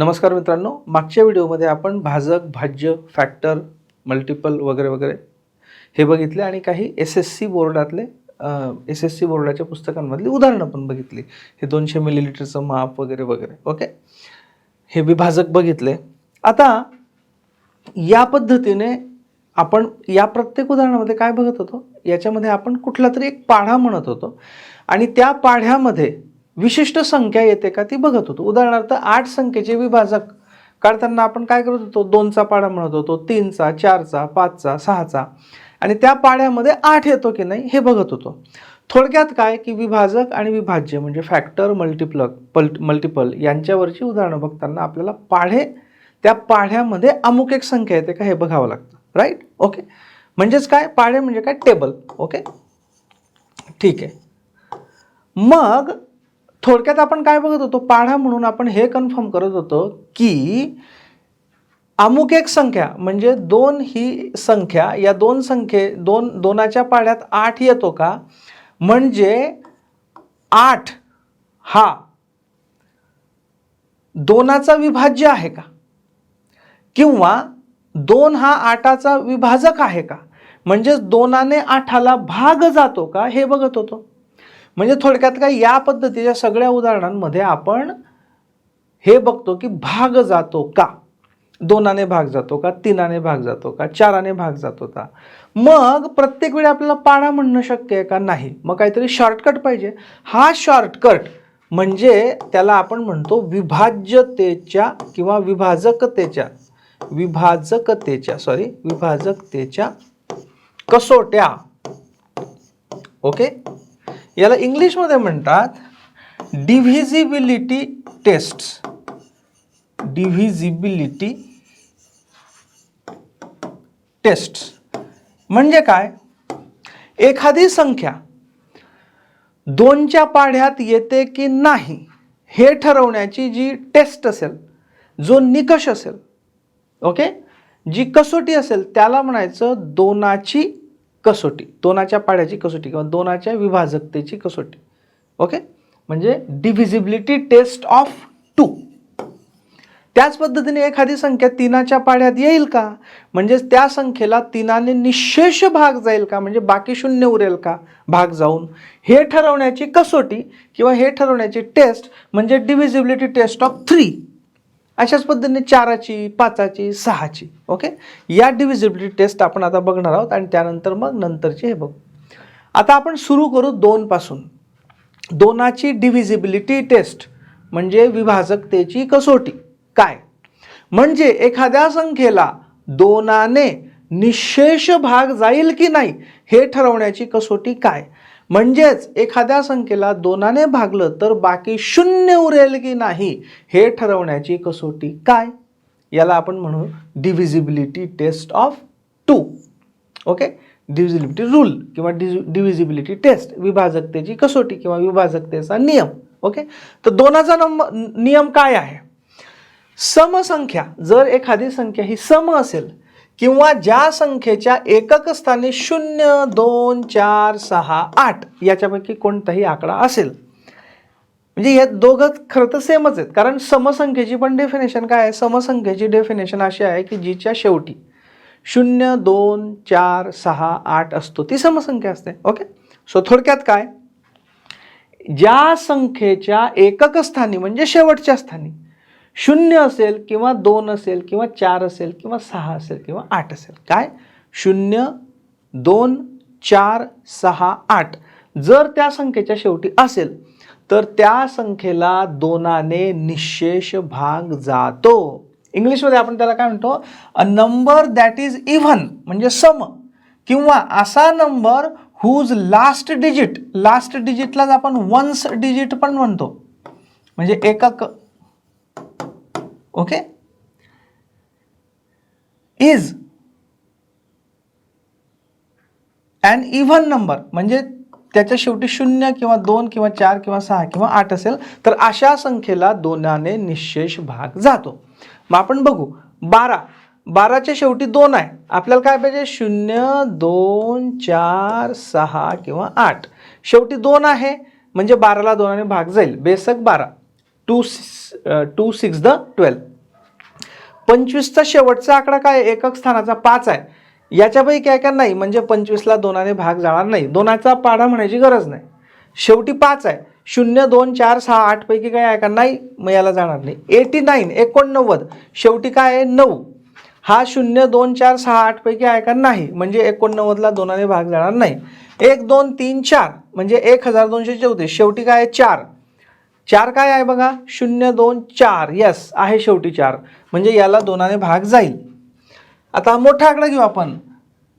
नमस्कार मित्रांनो मागच्या व्हिडिओमध्ये आपण भाजक भाज्य फॅक्टर मल्टिपल वगैरे वगैरे हे बघितले आणि काही एस एस सी बोर्डातले एस एस सी बोर्डाच्या पुस्तकांमधली उदाहरणं पण बघितली. हे दोनशे मिलीलिटरचं माप वगैरे वगैरे. ओके? हे विभाजक बघितले. आता या पद्धतीने आपण या प्रत्येक उदाहरणामध्ये काय बघत होतो? याच्यामध्ये आपण कुठला तरी एक पाढा म्हणत होतो. आणि त्या पाढ्यामध्ये विशिष्ट संख्या येते का ती बघत होतो. उदाहरणार्थ आठ संख्येचे विभाजक काढताना आपण काय करत होतो? दोनचा पाढा म्हणत होतो तीनचा चारचा पाचचा सहाचा. आणि त्या पाढ्यामध्ये आठ येतो की नाही हे बघत होतो. थोडक्यात काय? की विभाजक आणि विभाज्य म्हणजे फॅक्टर मल्टिप्लक पल मल्टिपल यांच्यावरची उदाहरणं बघताना आपल्याला पाढे त्या पाढ्यामध्ये अमुक एक संख्या येते का हे बघावं लागतं. राईट ओके म्हणजेच काय? पाढे म्हणजे काय? टेबल ओके ठीक आहे. मग थोडक्यात आपण काय बघत होतो? पाढा म्हणून आपण हे कन्फर्म करत होतो की अमुक एक संख्या म्हणजे दोन ही संख्या या दोन संख्ये दोन दोनाच्या पाढ्यात आठ येतो का? म्हणजे आठ हा दोनाचा विभाज्य आहे का? किंवा दोन हा आठाचा विभाजक आहे का? म्हणजेच दोनाने आठाला भाग जातो का? हे बघत होतो. म्हणजे थोडक्यात काय या पद्धतीच्या सगळ्या उदाहरणांमध्ये आपण हे बघतो की भाग जातो का? दोनाने भाग जातो का? तीनाने भाग जातो का? चाराने भाग जातो का? मग प्रत्येक वेळी आपल्याला पाडा म्हणणं शक्य आहे का? नाही. मग काहीतरी शॉर्टकट पाहिजे. हा शॉर्टकट म्हणजे त्याला आपण म्हणतो विभाज्यतेच्या किंवा विभाजकतेच्या विभाजकतेच्या सॉरी विभाजकतेच्या कसोट्या. ओके याला इंग्लिशमध्ये म्हणतात डिव्हिजिबिलिटी टेस्ट डिव्हिजिबिलिटी टेस्ट म्हणजे काय? एखादी संख्या दोनच्या पाढ्यात येते की नाही हे ठरवण्याची जी टेस्ट असेल जो निकष असेल ओके जी कसोटी असेल त्याला म्हणायचं दोनाची कसोटी दोनाच्या पाड्याची कसोटी किंवा दोनाच्या विभाजकतेची कसोटी. ओके? म्हणजे डिव्हिजिबिलिटी टेस्ट ऑफ टू त्याच पद्धतीने एखादी संख्या तीनाच्या पाड्यात येईल का? म्हणजेच त्या संख्येला तीनाने निशेष भाग जाईल का? म्हणजे बाकी शून्य उरेल का? भाग जाऊन. हे ठरवण्याची कसोटी किंवा हे ठरवण्याची टेस्ट म्हणजे डिव्हिजिबिलिटी टेस्ट ऑफ थ्री अशाच पद्धतीने चाराची पाचाची सहाची ओके? या डिव्हिजिबिलिटी टेस्ट आपण आता बघणार आहोत आणि त्यानंतर मग नंतरची हे बघू. आता आपण सुरू करू दोनपासून दोनाची डिव्हिजिबिलिटी टेस्ट म्हणजे विभाजकतेची कसोटी. काय? म्हणजे एखाद्या संख्येला दोनाने निशेष भाग जाईल की नाही हे ठरवण्याची कसोटी काय? म्हणजेच एखाद्या संख्येला दोनाने भागलं तर बाकी शून्य उरेल की नाही हे ठरवण्याची कसोटी काय? याला आपण म्हणू divisibility test of two okay divisibility rule किंवा डिव्हिजिबिलिटी टेस्ट विभाजकतेची कसोटी किंवा विभाजकतेचा नियम. ओके तर दोनाचा नंबर नियम काय आहे? समसंख्या जर एखादी संख्या ही सम असेल किंवा ज्या संख्येच्या एकक स्थानी शून्य दोन चार सहा आठ याच्यापैकी कोणताही आकडा असेल. म्हणजे हे दोघं खरं तर सेमच आहेत. कारण समसंख्येची पण डेफिनेशन काय आहे? समसंख्येची डेफिनेशन अशी आहे की जिच्या शेवटी शून्य दोन चार सहा आठ असतो ती समसंख्या असते. ओके? सो थोडक्यात काय? ज्या संख्येच्या एकक स्थानी म्हणजे शेवटच्या स्थानी शून्य असेल किंवा दोन असेल किंवा चार असेल किंवा सहा असेल किंवा आठ असेल. काय? शून्य दोन चार सहा आठ. जर त्या संख्येच्या शेवटी असेल तर त्या संख्येला दोनाने निशेष भाग जातो. इंग्लिशमध्ये आपण त्याला काय म्हणतो? A number that is even म्हणजे सम. किंवा असा number whose last digit last डिजिटलाच आपण वन्स डिजिट पण म्हणतो. म्हणजे एकक okay? Is and even number म्हणजे त्याच्या शेवटी शून्य किंवा दोन किंवा चार किंवा सहा किंवा आठ असेल तर अशा संख्येला दोनाने निशेष भाग जातो. मग आपण बघू बारा. बाराच्या शेवटी दोन आहे. आपल्याला काय पाहिजे? शून्य दोन चार सहा किंवा आठ. शेवटी दोन आहे म्हणजे बाराला दोनाने भाग जाईल. बेसक बारा. Two two six the twelve. पंचवीसचा शेवटचा आकडा काय एकक स्थानाचा पाच आहे. याच्यापैकी काय काय नाही म्हणजे पंचवीसला दोनाने भाग जाणार नाही. दोनाचा पाढा म्हणायची गरज नाही. शेवटी पाच आहे. शून्य दोन चार सहा आठपैकी काय आहे का? नाही मग याला जाणार नाही. एटी नाईन एकोणनव्वद. शेवटी काय आहे? नऊ. हा शून्य दोन चार सहा आठपैकी आहे का? नाही. म्हणजे एकोणनव्वदला दोनाने भाग जाणार नाही. एक दोन तीन चार. म्हणजे एक हजार दोनशे चौतीस. शेवटी काय आहे? चार. चार काय आहे बघा? शून्य दोन चार. यस आहे शेवटी चार. म्हणजे याला दोनाने भाग जाईल. आता मोठा आकडा घेऊ आपण.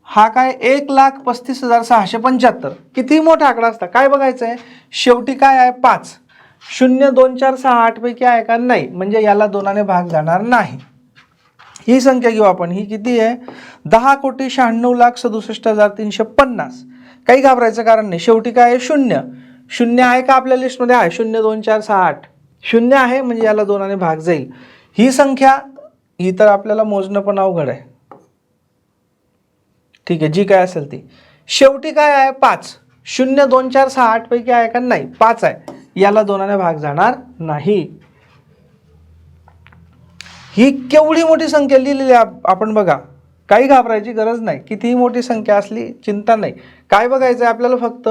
हा काय एक लाख पस्तीस हजार सहाशे पंच्याहत्तर. किती मोठा आकडा असता? काय बघायचं आहे शेवटी काय आहे? पाच. शून्य दोन चार सहा आठपैकी आहे का? नाही. म्हणजे याला दोनाने भाग जाणार नाही. ही संख्या घेऊ आपण. ही किती आहे? दहा कोटी शहाण्णव लाख सदुसष्ट हजार तीनशे पन्नास. काही घाबरायचं कारण नाही. शेवटी काय आहे? शून्य. शून्य आहे का आपल्या लिस्टमध्ये आहे. शून्य दोन चार सहा आठ शून्य आहे म्हणजे याला दोनाने भाग जाईल. ही संख्या ही तर आपल्याला मोजणं पण अवघड आहे. ठीक आहे जी काय असेल ती. शेवटी काय आहे? पाच. शून्य दोन चार सहा आठ पैकी आहे का? नाही. पाच आहे. याला दोनाने भाग जाणार नाही. ही केवढी मोठी संख्या लिहिलेली आहे आपण बघा. काही घाबरायची गरज नाही. कितीही मोठी संख्या असली चिंता नाही. काय बघायचं आहे आपल्याला फक्त?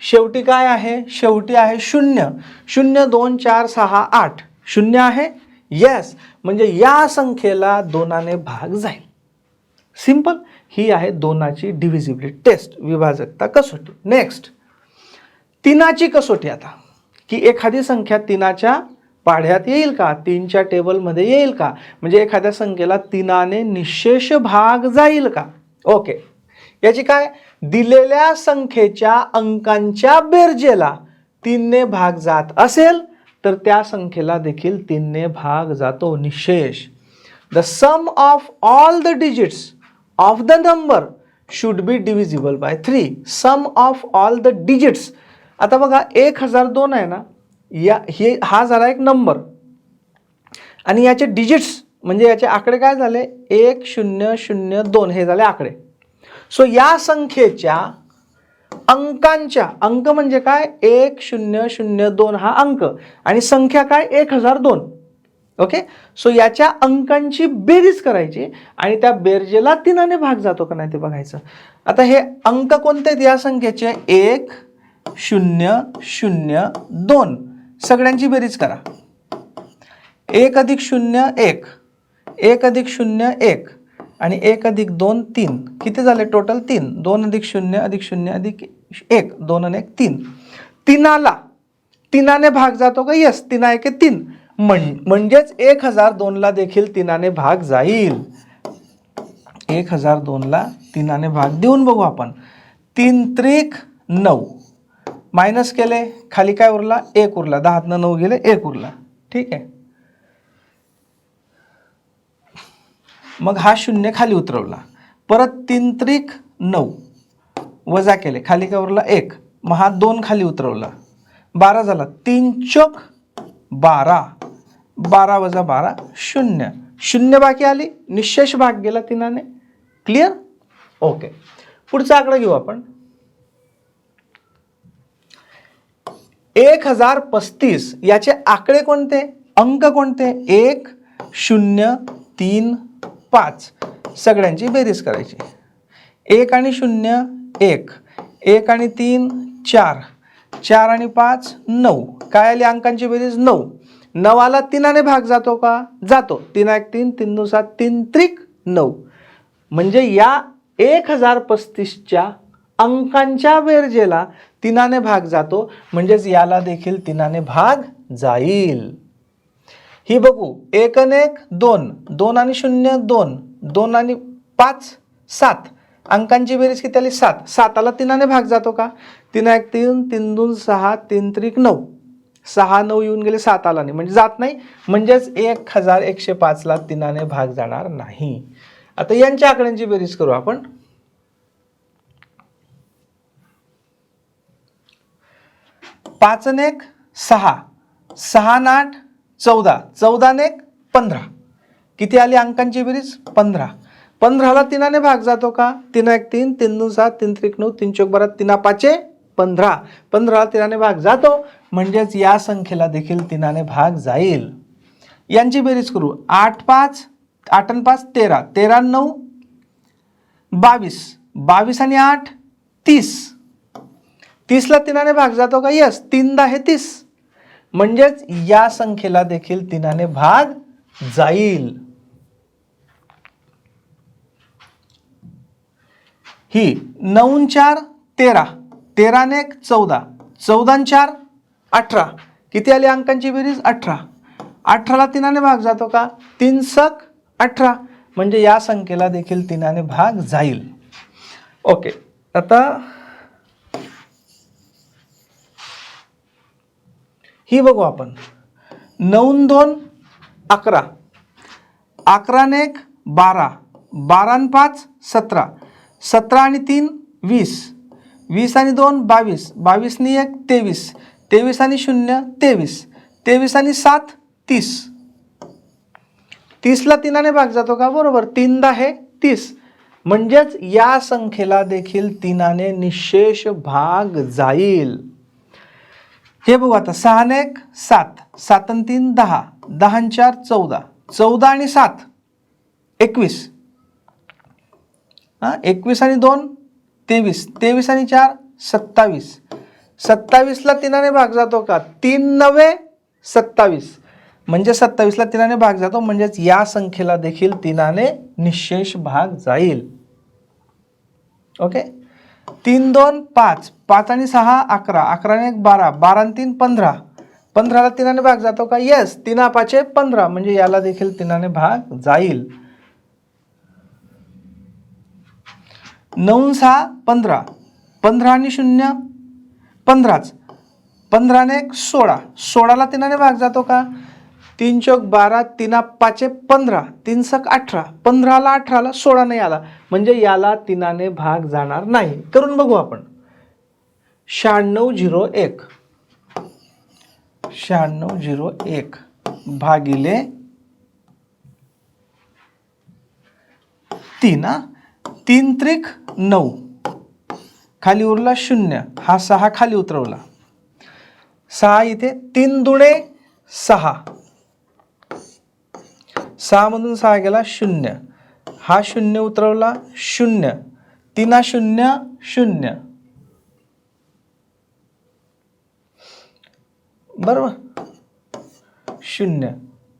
शेवटी काय आहे? शेवटी आहे शून्य. शून्य दोन चार सहा आठ. शून्य आहे? येस म्हणजे या संख्येला दोनाने भाग जाईल. सिंपल ही आहे दोनाची डिव्हिजिबिलिटी टेस्ट विभाजकता कसोटी. नेक्स्ट तिनाची कसोटी आता. की एखादी संख्या तिनाच्या पाढ्यात येईल का? तीनच्या टेबलमध्ये येईल का? म्हणजे एखाद्या संख्येला तिनाने निशेष भाग जाईल का? ओके याची काय? दिलेल्या संख्येच्या अंकांच्या बेरजेला तीनने भाग जात असेल तर त्या संख्येला देखील तीनने भाग जातो निशेष. The sum of all the digits of the number should be divisible by three sum of all the digits आता बघा एक हजार दोन आहे ना? या हे हा झाला एक नंबर आणि याचे डिजिट्स म्हणजे याचे आकडे काय झाले? एक शून्य शून्य दोन. हे झाले आकडे. सो या संख्येच्या अंकांच्या अंक म्हणजे काय? एक शून्य शून्य दोन हा अंक. आणि संख्या काय? एक हजार दोन. ओके सो याच्या अंकांची बेरीज करायची आणि त्या बेरजेला तिनाने भाग जातो का नाही ते बघायचं. आता हे अंक कोणते आहेत या संख्येचे? एक शून्य शून्य दोन. सगळ्यांची बेरीज करा. एक अधिक शून्य एक. एक अधिक शून्य एक. आणि एक अधिक दोन तीन. किती झाले टोटल तीन? दोन अधिक शून्य अधिक शून्य अधिक एक. दोन आणि एक तीन. तिनाला. तिनाने भाग जातो का? येस तिना एक तीन. म्हण म्हणजेच एक हजार दोनला देखील तिनाने भाग जाईल. एक हजार दोनला तिनाने भाग देऊन बघू आपण. तीन त्रिक नऊ. मायनस केले. खाली काय उरला? एक उरला. दहातनं नऊ गेले एक उरला. ठीक आहे. मग हा शून्य खाली उतरवला. परत तीन त्रिक नऊ. वजा केले. खाली काय उरला? एक. मग हा दोन खाली उतरवला. बारा झाला. तीन चोक बारा. बारा वजा बारा शून्य. शून्य बाकी आली. निशेष भाग गेला तिनाने. क्लिअर ओके पुढचा आकडा घेऊ आपण. एक हजार पस्तीस. याचे आकडे कोणते? अंक कोणते? एक शून्य तीन पाच सगळ्यांची बेरीज करायची. एक आणि शून्य एक. एक आणि तीन चार. चार आणि पाच नऊ. काय आली अंकांची बेरीज? नऊ. नवाला तिनाने भाग जातो का? जातो. तीन एक तीन तीन नऊ सात तीन त्रिक नऊ. म्हणजे या एक हजार पस्तीसच्या अंकांच्या बेरजेला तिनाने भाग जातो. म्हणजेच याला देखील तिनाने भाग जाईल. ही बघू. एक आणि एक दोन. दोन आणि शून्य दोन. दोन आणि पाच सात. अंकांची बेरीज किती आली? सात. साताला तिनाने भाग जातो का? तीन एक तीन तीन दोन सहा तीन त्रिक नऊ. सहा नऊ येऊन गेले सात आला नाही म्हणजे जात नाही. म्हणजेच एक हजार एकशे पाचला तिनाने भाग जाणार नाही. आता यांच्या आकड्यांची बेरीज करू आपण. पाच एक सहा. सहा आठ चौदा. चौदा एक पंधरा. किती आली अंकांची बेरीज? पंधरा. पंधराला तिनाने भाग जातो का? तीन एक तीन तीन नऊ सात तीन त्रिक नऊ तीन चौक बारा तिना पाचे पंधरा. पंधराला तिनाने भाग जातो. म्हणजेच या संख्येला देखील तिनाने भाग जाईल. यांची बेरीज करू. आठ पाच आठ आणि पाच तेरा. तेरा नऊ बावीस. बावीस आणि आठ तीस. तीसला तिनाने भाग जातो का? यस तीन दहा हे तीस. म्हणजेच या संख्येला देखील तिनाने भाग जाईल. ही नऊन चार तेरा. तेराने एक चौदा. चौदान चार अठरा. किती आली अंकांची बेरीज? अठरा. अठराला तिनाने भाग जातो का? तीन सक अठरा. म्हणजे या संख्येला देखील तिनाने भाग जाईल. ओके. आता ही बघू आपण. नऊन दोन अकरा. अकराने एक बारा. बारा पाच सतरा. सतरा आणि तीन वीस. वीस आणि दोन बावीस. बावीसनी एक तेवीस. तेवीस आणि शून्य तेवीस. तेवीस आणि सात तीस. तीसला तीनाने भाग जातो का? बरोबर. तीनदा हे तीस. म्हणजेच या संख्येला देखील तीनाने निशेष भाग जाईल. हे बघू आता सहाने एक सात. सात आणि तीन दहा. दहा आणि चार चौदा. चौदा आणि सात. एकवीस. हां एकवीस आणि दोन तेवीस. तेवीस आणि चार सत्तावीस. सत्तावीसला तिनाने भाग जातो का? तीन नवे सत्तावीस. म्हणजे सत्तावीसला तिनाने भाग जातो म्हणजेच या संख्येला देखील तिनाने निशेष भाग जाईल. ओके? तीन दोन पाच. पाच आणि सहा अकरा. अकराने एक बारा. बारा आणि तीन पंधरा. पंधराला तिनाने भाग जातो का? येस तिना पाचे पंधरा. म्हणजे याला देखील तिनाने भाग जाईल. नऊ सहा पंधरा. पंधरा आणि शून्य पंधराच. पंधराने एक सोळा. सोळाला तिनाने भाग जातो का? तीन चौक बारा तिना पाचे पंधरा तीन सक अठरा पंधराला अठराला सोळा नाही आला म्हणजे याला तिनाने भाग जाणार नाही. करून बघू आपण. शहाण्णव झिरो एक. शहाण्णव झिरो एक. भागिले तीन हा? तीन त्रिक नऊ. खाली उरला शून्य. हा सहा खाली उतरवला. सहा इथे तीन दुणे सहा. सहामधून सहा गेला शून्य. हा शून्य उतरवला शून्य. तिना शून्य शून्य. बरोबर? शून्य.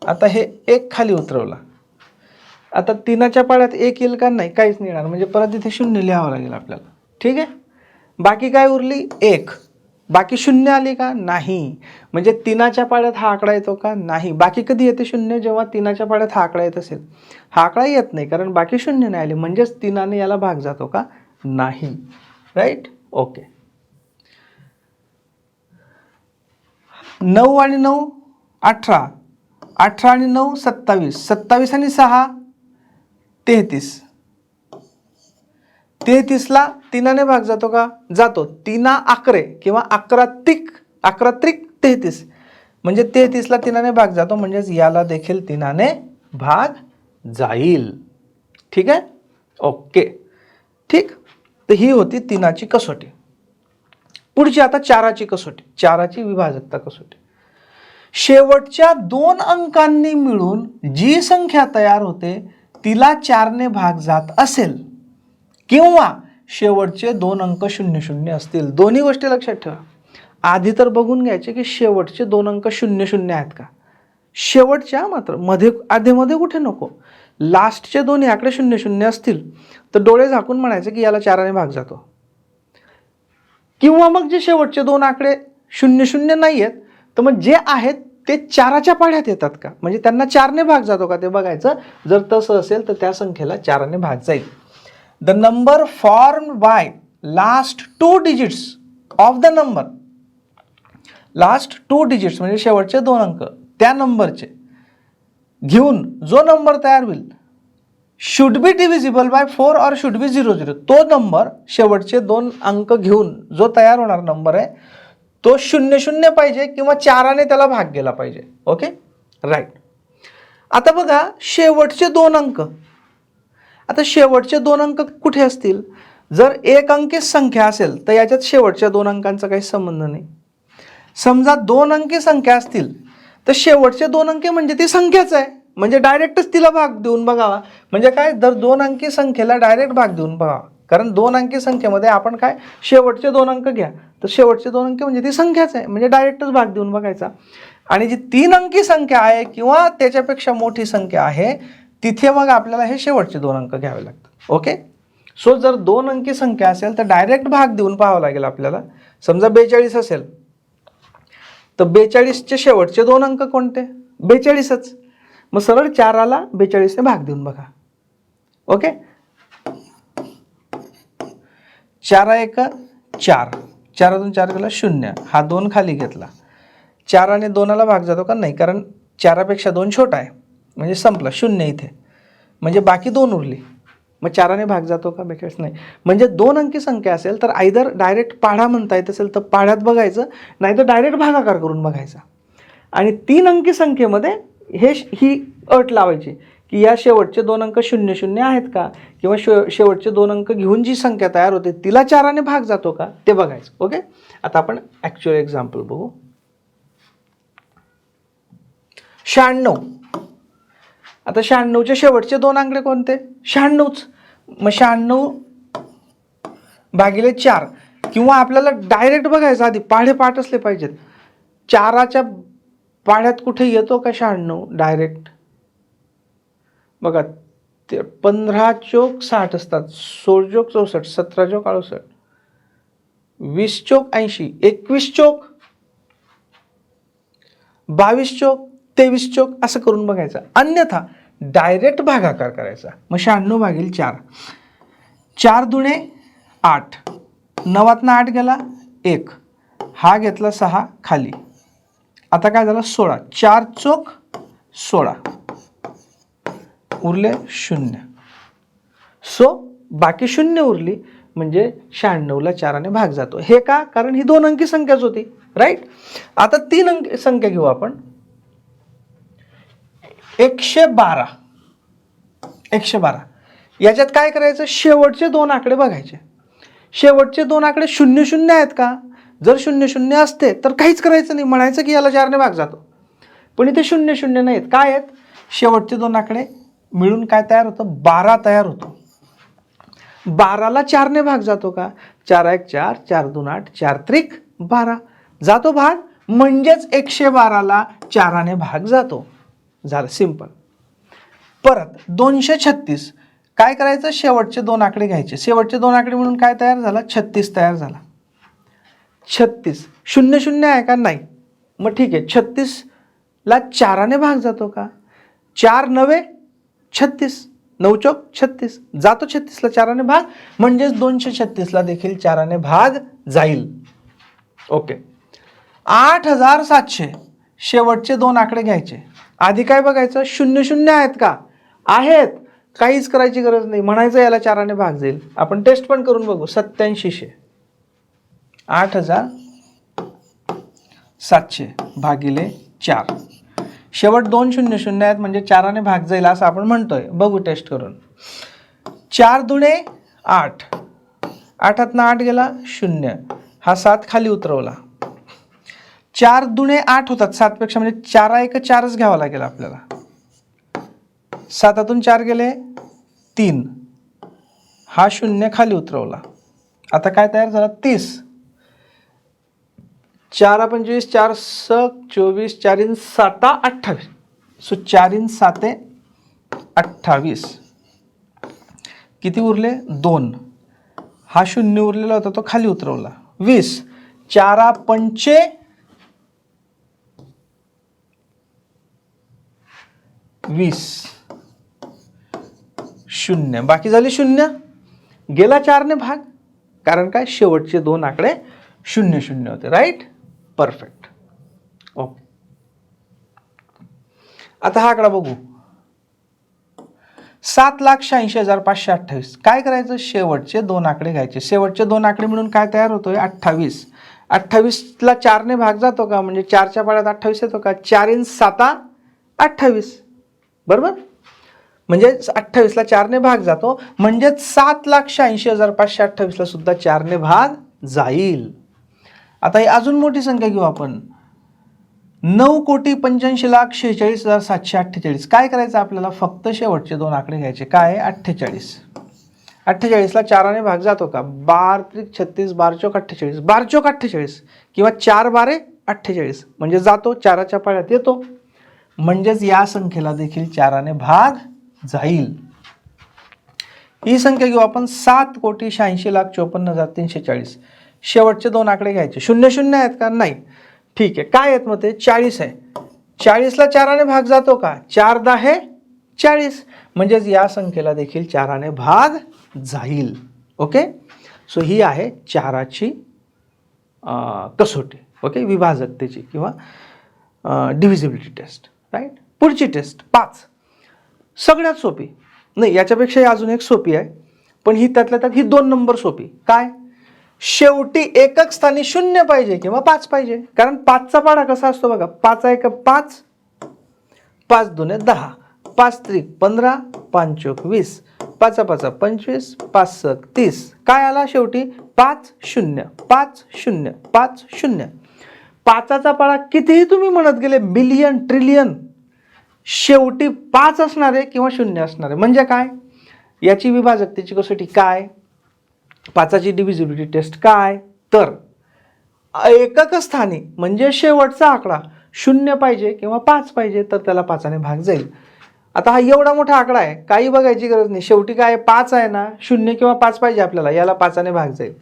आता हे एक खाली उतरवला. आता तिनाच्या पाड्यात एक येईल का नाही काहीच नाही येणार. म्हणजे परत इथे शून्य लिहावं लागेल आपल्याला. ठीक आहे? बाकी काय उरली? एक. बाकी शून्य आले का? नाही. म्हणजे तिनाच्या पाड्यात हा आकडा येतो का? नाही. बाकी कधी येते शून्य? जेव्हा तिनाच्या पाड्यात हा आकडा येत असेल. हा आकडा येत नाही कारण बाकी शून्य नाही आले. म्हणजेच तिनाने याला भाग जातो का? नाही. राईट ओके नऊ आणि नऊ अठरा. अठरा आणि नऊ सत्तावीस. सत्तावीस आणि सहा तेहतीस. तेहतीसला तिनाने भाग जातो का? जातो. तिना अकरे किंवा अकरा तिक अकरा त्रिक तेहतीस. म्हणजे तेहतीसला तिनाने भाग जातो म्हणजेच याला देखील तिनाने भाग जाईल. ठीक आहे? ओके. ठीक? तर ही होती तिनाची कसोटी. पुढची आता चाराची कसोटी. चाराची विभाजकता कसोटी. शेवटच्या दोन अंकांनी मिळून जी संख्या तयार होते तिला चारने भाग जात असेल. किंवा शेवटचे दोन अंक शून्य शून्य असतील. दोन्ही गोष्टी लक्षात ठेवा. आधी तर बघून घ्यायचे की शेवटचे दोन अंक शून्य शून्य आहेत का? शेवटच्या मात्रमध्ये आधीमध्ये कुठे नको? लास्टचे दोन्ही आकडे शून्य शून्य असतील तर डोळे झाकून म्हणायचे की याला चाराने भाग जातो. किंवा मग जे शेवटचे दोन आकडे शून्य शून्य नाही आहेत तर मग जे आहेत ते चाराच्या पाढ्यात येतात का? म्हणजे त्यांना चारने भाग जातो का ते बघायचं? जर तसं असेल तर त्या संख्येला चाराने भाग जाईल. The number form by last two digits of the number last two digits म्हणजे शेवटचे दोन अंक. त्या नंबरचे घेऊन जो नंबर तयार होईल should be divisible by four or should be zero zero तो नंबर शेवटचे दोन अंक घेऊन जो तयार होणार नंबर आहे तो शून्य शून्य पाहिजे किंवा चाराने त्याला भाग गेला पाहिजे. ओके राईट आता बघा शेवटचे दोन अंक. आता शेवटचे दोन अंक कुठे असतील? जर एक अंकी संख्या असेल तर याच्यात शेवटच्या दोन अंकांचा काही संबंध नाही. समजा दोन अंकी संख्या असतील तर शेवटचे दोन अंकी म्हणजे ती संख्याच आहे. म्हणजे डायरेक्टच तिला भाग देऊन बघावा. म्हणजे काय? दर दोन अंकी संख्येला डायरेक्ट भाग देऊन बघावा. कारण दोन अंकी संख्येमध्ये आपण काय? शेवटचे दोन अंक घ्या. तर शेवटचे दोन अंक म्हणजे ती संख्याच आहे. म्हणजे डायरेक्टच भाग देऊन बघायचा. आणि जी तीन अंकी संख्या आहे किंवा त्याच्यापेक्षा मोठी संख्या आहे तिथे मग आपल्याला हे शेवटचे दोन अंक घ्यावे लागतात. ओके सो जर दोन अंकी संख्या असेल तर डायरेक्ट भाग देऊन पाहावं लागेल आपल्याला. समजा बेचाळीस असेल. तर बेचाळीसचे शेवटचे दोन अंक कोणते? बेचाळीसच. मग सरळ चाराला बेचाळीसने भाग देऊन बघा. ओके चारा एक चार. चारातून चार गेला शून्य. हा दोन खाली घेतला. चाराने दोनाला भाग जातो का? नाही कारण चारापेक्षा दोन छोटा आहे. म्हणजे संपला शून्य इथे. म्हणजे बाकी दोन उरली. मग चाराने भाग जातो का? बेचाळीस नाही. म्हणजे दोन अंकी संख्या असेल तर आयदर डायरेक्ट पाढा म्हणता येत असेल तर पाढ्यात बघायचं नाही तर डायरेक्ट भागाकार करून बघायचा. आणि तीन अंकी संख्येमध्ये हे ही अट लावायची की या शेवटचे दोन अंक शून्य शून्य आहेत का? किंवा शे शेवटचे दोन अंक घेऊन जी संख्या तयार होते तिला चाराने भाग जातो का? ते बघायचं. ओके? आता आपण ॲक्च्युअल एक्झाम्पल बघू. शहाण्णव. आता शहाण्णवचे शेवटचे दोन आकडे कोणते? शहाण्णवच मग शहाण्णव भागिले चार. किंवा आपल्याला डायरेक्ट बघायचं आधी पाढे पाठ असले पाहिजेत. चाराच्या पाढ्यात कुठे येतो का शहाण्णव डायरेक्ट बघा ते पंधरा चोक साठ असतात. सोळ चोक चौसष्ट सतरा चोक अडुसष्ट. वीस चोक ऐंशी एकवीस चोक बावीस चोक तेवीस चोक असं करून बघायचं. अन्यथा डायरेक्ट भागाकार करायचा. मग शहाण्णव भागील चार. चार दुणे आठ. नवातनं आठ गेला एक. हा घेतला सहा खाली. आता काय झालं? सोळा. चार चोक सोळा. उरले शून्य. सो बाकी शून्य उरली. म्हणजे शहाण्णवला चाराने भाग जातो. हे का? कारण ही दोन अंकी संख्याच होती. राईट आता तीन अंकी संख्या घेऊ आपण. एकशे बारा. एकशे बारा. याच्यात काय करायचं? शेवटचे दोन आकडे बघायचे. शेवटचे दोन आकडे शून्य शून्य आहेत का? जर शून्य शून्य असते तर काहीच करायचं नाही. म्हणायचं की याला चारने भाग जातो. पण इथे शून्य शून्य नाहीत. काय आहेत? शेवटचे दोन आकडे मिळून काय तयार होतं? बारा तयार होतो. बाराला चारने भाग जातो का? चार एक चार चार दोन आठ चार त्रिक बारा. जातो भाग? म्हणजेच एकशे बाराला चाराने भाग जातो. झालं. सिंपल परत दोनशे छत्तीस. काय करायचं? शेवटचे दोन आकडे घ्यायचे. शेवटचे दोन आकडे म्हणून काय तयार झाला? छत्तीस तयार झाला. छत्तीस. शून्य शून्य आहे का? नाही. मग ठीक आहे. छत्तीसला चाराने भाग जातो का? चार नवे छत्तीस. नऊ चौक छत्तीस. जातो छत्तीसला चाराने भाग. म्हणजेच दोनशे छत्तीसला देखील चाराने भाग जाईल. ओके. आठ हजार सातशे. शेवटचे दोन आकडे घ्यायचे. आधी काय बघायचं? शून्य शून्य आहेत का? आहेत. काहीच करायची गरज नाही. म्हणायचं याला चाराने भाग जाईल. आपण टेस्ट पण करून बघू. सत्याऐंशीशे आठ हजार सातशे भागिले चार. शेवट दोन शून्य शून्य आहेत म्हणजे चाराने भाग जाईल असं आपण म्हणतोय. बघू टेस्ट करून. चार दुणे आठ. आठातनं आठ गेला शून्य. हा सात खाली उतरवला. चार दुणे आठ होतात. सातपेक्षा म्हणजे चारा एक चारच घ्यावा लागेल आपल्याला. सातातून चार गेले तीन. हा शून्य खाली उतरवला. आता काय तयार झाला? तीस. चार पंचवीस चार स चोवीस चारीन साता अठ्ठावीस. सो चारीन साते अठ्ठावीस. किती उरले? दोन. हा शून्य उरलेला होता तो खाली उतरवला. वीस. चारा पंचे वीस. शून्य. बाकी झाले शून्य? गेला चारने भाग. कारण काय? शेवटचे दोन आकडे शून्य शून्य होते. राईट परफेक्ट ओके आता हा आकडा बघू. सात लाख शहाऐंशी हजार पाचशे अठ्ठावीस. काय करायचं? शेवटचे दोन आकडे घ्यायचे. शेवटचे दोन आकडे म्हणून काय तयार होतोय? अठ्ठावीस. अठ्ठावीसला चारने भाग जातो का? म्हणजे चारच्या पाड्यात अठ्ठावीस येतो का? चार इन साता अठ्ठावीस. बरोबर? म्हणजे अठ्ठावीसला चारने भाग जातो. म्हणजेच सात लाख शहाऐंशी हजार पाचशे अठ्ठावीसला सुद्धा चारने भाग जाईल. आता ही अजून मोठी संख्या घेऊ आपण. नऊ कोटी पंच्याऐंशी लाख शेहेचाळीस हजार सातशे अठ्ठेचाळीस. काय करायचं आपल्याला? फक्त शेवटचे दोन आकडे घ्यायचे. काय? आहे अठ्ठेचाळीस. अठ्ठेचाळीसला चाराने भाग जातो का? बार त्रिक छत्तीस बार चौक अठ्ठेचाळीस. बार चौक अठ्ठेचाळीस किंवा चार बारे अठ्ठेचाळीस. म्हणजे जातो चाराच्या पाळ्यात येतो. म्हणजेच या संख्येला देखील चाराने भाग जाईल. ही संख्या घेऊ आपण सात कोटी शहाऐंशी लाख चोपन्न हजार तीनशे चाळीस. शेवटचे दोन आकडे घ्यायचे. शून्य शून्य आहेत का? नाही. ठीक आहे. काय आहेत मग ते? चाळीस आहे. चाळीसला चाराने भाग जातो का? चार दहा चाळीस. म्हणजेच या संख्येला देखील चाराने भाग जाईल. ओके? सो ही आहे चाराची कसोटी. ओके? विभाजकतेची किंवा डिव्हिजिबिलिटी टेस्ट राईट पुढची टेस्ट पाच. सगळ्यात सोपी. नाही याच्यापेक्षाही अजून एक सोपी आहे. पण ही त्यातल्या त्यात ही दोन नंबर सोपी. काय? शेवटी एकक स्थानी शून्य पाहिजे किंवा पाच पाहिजे. कारण पाचचा पाडा कसा असतो बघा. पाच एक पाच पाच दोन दहा. पाच त्रिक पंधरा पाच चोक वीस. पाचा पाचा पंचवीस पाच सक तीस. काय आला शेवटी? पाच शून्य. पाच शून्य. पाच शून्य. पाचाचा पाळा कितीही तुम्ही म्हणत गेले बिलियन ट्रिलियन शेवटी पाच असणारे किंवा शून्य असणारे. म्हणजे काय? याची विभाजकतेची कसोटी काय? पाचाची डिव्हिजिबिलिटी टेस्ट काय? तर एकक स्थानी म्हणजे शेवटचा आकडा शून्य पाहिजे किंवा पाच पाहिजे तर त्याला पाचाने भाग जाईल. आता हा एवढा मोठा आकडा आहे काही बघायची गरज नाही. शेवटी काय पाच आहे ना. शून्य किंवा पाच पाहिजे आपल्याला याला पाचाने भाग जाईल.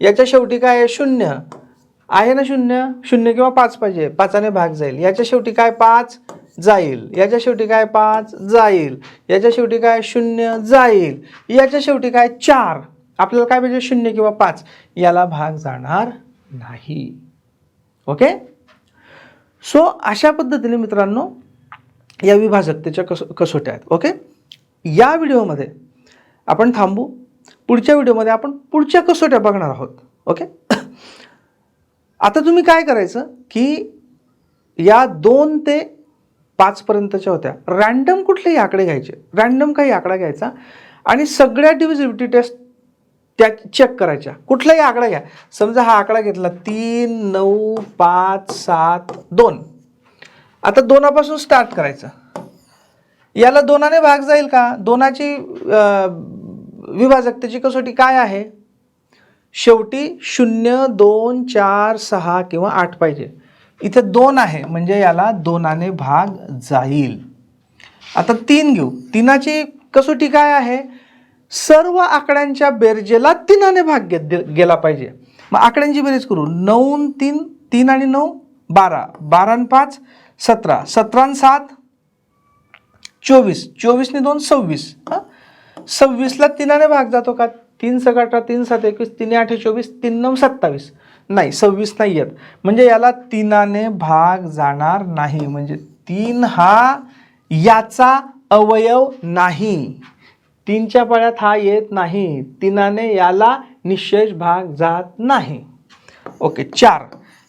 याच्या शेवटी काय आहे? शून्य. आहे ना शून्य? शून्य किंवा पाच पाहिजे. पाचाने भाग जाईल. याच्या शेवटी काय पाच? जाईल. याच्या शेवटी काय पाच? जाईल. याच्या शेवटी काय शून्य? जाईल. याच्या शेवटी काय चार? आपल्याला काय पाहिजे? शून्य किंवा पाच. याला भाग जाणार नाही. ओके? सो अशा पद्धतीने मित्रांनो या विभाजकतेच्या कस कसोट्या आहेत. ओके? या व्हिडिओमध्ये आपण थांबू. पुढच्या व्हिडिओमध्ये आपण पुढच्या कसोट्या बघणार आहोत. ओके? आता तुम्ही काय करायचं की या दोन ते पाचपर्यंतच्या होत्या. रॅन्डम कुठलेही आकडे घ्यायचे? रॅन्डम काही आकडा घ्यायचा आणि सगळ्या डिव्हिजिबिलिटी टेस्ट त्या चेक करायच्या. कुठलाही आकडा घ्या. समजा हा आकडा घेतला तीन नऊ पाच सात दोन. आता दोनापासून स्टार्ट करायचं. याला दोनाने भाग जाईल का? दोनाची विभाजकतेची कसोटी काय आहे? शेवटी शून्य दोन चार सहा किंवा आठ पाहिजे. इथे दोन आहे म्हणजे याला दोनाने भाग जाईल. आता तीन घेऊ. तीनाची कसोटी काय आहे? सर्व आकड्यांच्या बेरजेला तीनाने भाग घेत दे- गेला पाहिजे. मग आकड्यांची बेरीज करू. नऊ तीन तीन आणि नऊ बारा. बारा पाच सतरा. सतरा सात चोवीस. चोवीसने दोन सव्वीस. हां? सव्वीसला तीनाने भाग जातो का? तीन सक अठरा तीन सात एकवीस तीन आठ चोवीस तीन नऊ सत्तावीस. नाही सव्वीस नाही येत. म्हणजे याला तीनाने भाग जाणार नाही. म्हणजे तीन हा याचा अवयव नाही. तीनच्या पाळ्यात हा येत नाही. तीनाने याला निशेष भाग जात नाही. ओके चार.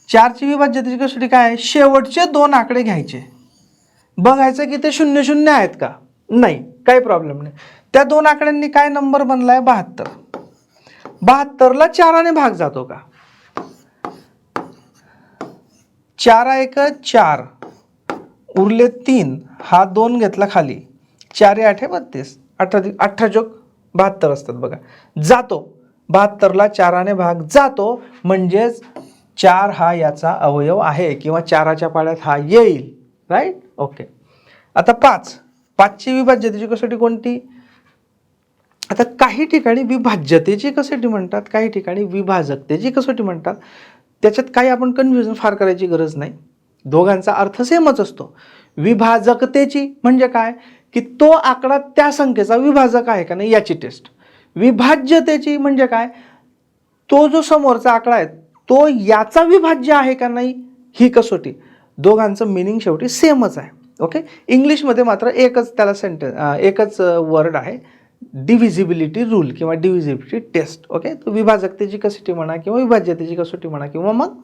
चारची विभाज्यतेची कसोटी काय आहे? शेवटचे दोन आकडे घ्यायचे. बघायचं की ते शून्य शून्य आहेत का? नाही काही प्रॉब्लेम नाही. त्या दोन आकड्यांनी काय नंबर बनलाय? बहात्तर. बहात्तरला चाराने भाग जातो का? चार एक चार. उरले तीन. हा दोन घेतला खाली. चार आठ बत्तीस. अठरा अठरा जोक बहात्तर असतात बघा. जातो. बहात्तरला चाराने भाग जातो. म्हणजेच चार हा याचा अवयव आहे किंवा चाराच्या पाड्यात हा येईल. राईट ओके आता पाच. पाचची विभाज्यतेची कसोटी कोणती? आता काही ठिकाणी विभाज्यतेची कसोटी म्हणतात काही ठिकाणी विभाजकतेची कसोटी म्हणतात त्याच्यात काही आपण कन्फ्युजन फार करायची गरज नाही. दोघांचा अर्थ सेमच असतो. विभाजकतेची म्हणजे काय? की तो आकडा त्या संख्येचा विभाजक आहे का नाही याची टेस्ट विभाज्यतेची म्हणजे काय? तो जो समोरचा आकडा आहे तो याचा विभाज्य आहे का नाही ही कसोटी. दोघांचं मिनिंग शेवटी सेमच आहे. ओके इंग्लिशमध्ये मात्र एकच त्याला सेंटेन्स एकच वर्ड आहे. डिव्हिजिबिलिटी रूल किंवा डिव्हिजिबिलिटी टेस्ट ओके तर विभाजकतेची कसोटी म्हणा किंवा विभाज्यतेची कसोटी म्हणा किंवा मग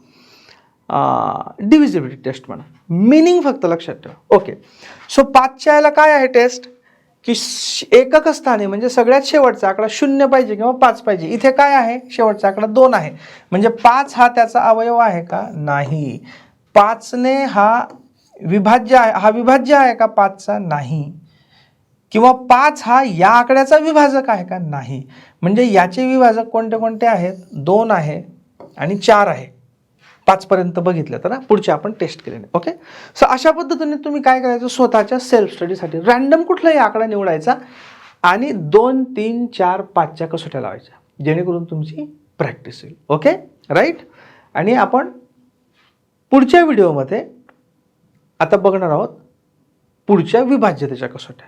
डिव्हिजिबिलिटी टेस्ट म्हणा. मिनिंग फक्त लक्षात ठेवा. ओके सो पाचच्या याला काय आहे टेस्ट की श- एकक स्थानी म्हणजे सगळ्यात शेवटचा आकडा शून्य पाहिजे किंवा पाच पाहिजे. इथे काय आहे? शेवटचा आकडा दोन आहे. म्हणजे पाच हा त्याचा अवयव आहे का? नाही. पाचने हा विभाज्य आहे हा विभाज्य आहे का पाचचा? नाही. किंवा पाच हा या आकड्याचा विभाजक आहे का? नाही. म्हणजे याचे विभाजक कोणते कोणते आहेत? दोन आहे आणि चार आहे. पाचपर्यंत बघितलं तर ना पुढचे आपण टेस्ट केलेले ओके सो अशा पद्धतीने तुम्ही काय करायचं? स्वतःच्या सेल्फ स्टडीसाठी रॅन्डम कुठलाही आकडा निवडायचा आणि दोन तीन चार पाचच्या कसोट्या लावायच्या. जेणेकरून तुमची प्रॅक्टिस होईल. ओके राईट आणि आपण पुढच्या व्हिडिओमध्ये आता बघणार आहोत पुढच्या विभाज्यतेच्या कसोट्या.